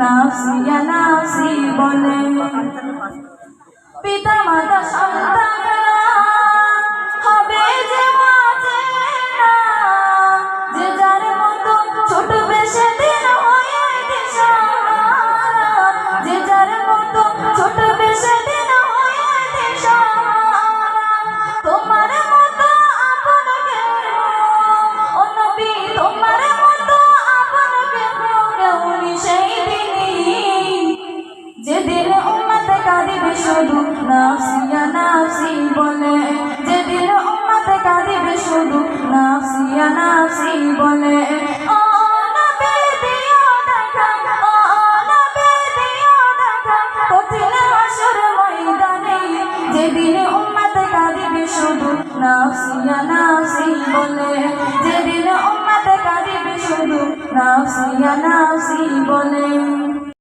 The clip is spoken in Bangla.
নাফসি নাফসি বলে। পিতা মাতা সন্তান শুধু নাফসিয়া নাফসি বলে, যেদিন উম্মত কাঁদিবে শুধু নাফসিয়া নাফসি বলে। ও যেদিন উম্মত কাঁদিবে শুধু নাফসিয়া নাফসি বলে। যেদিন উম্মত কাঁদিবে শুধু নাফসিয়া নাফসি বলে।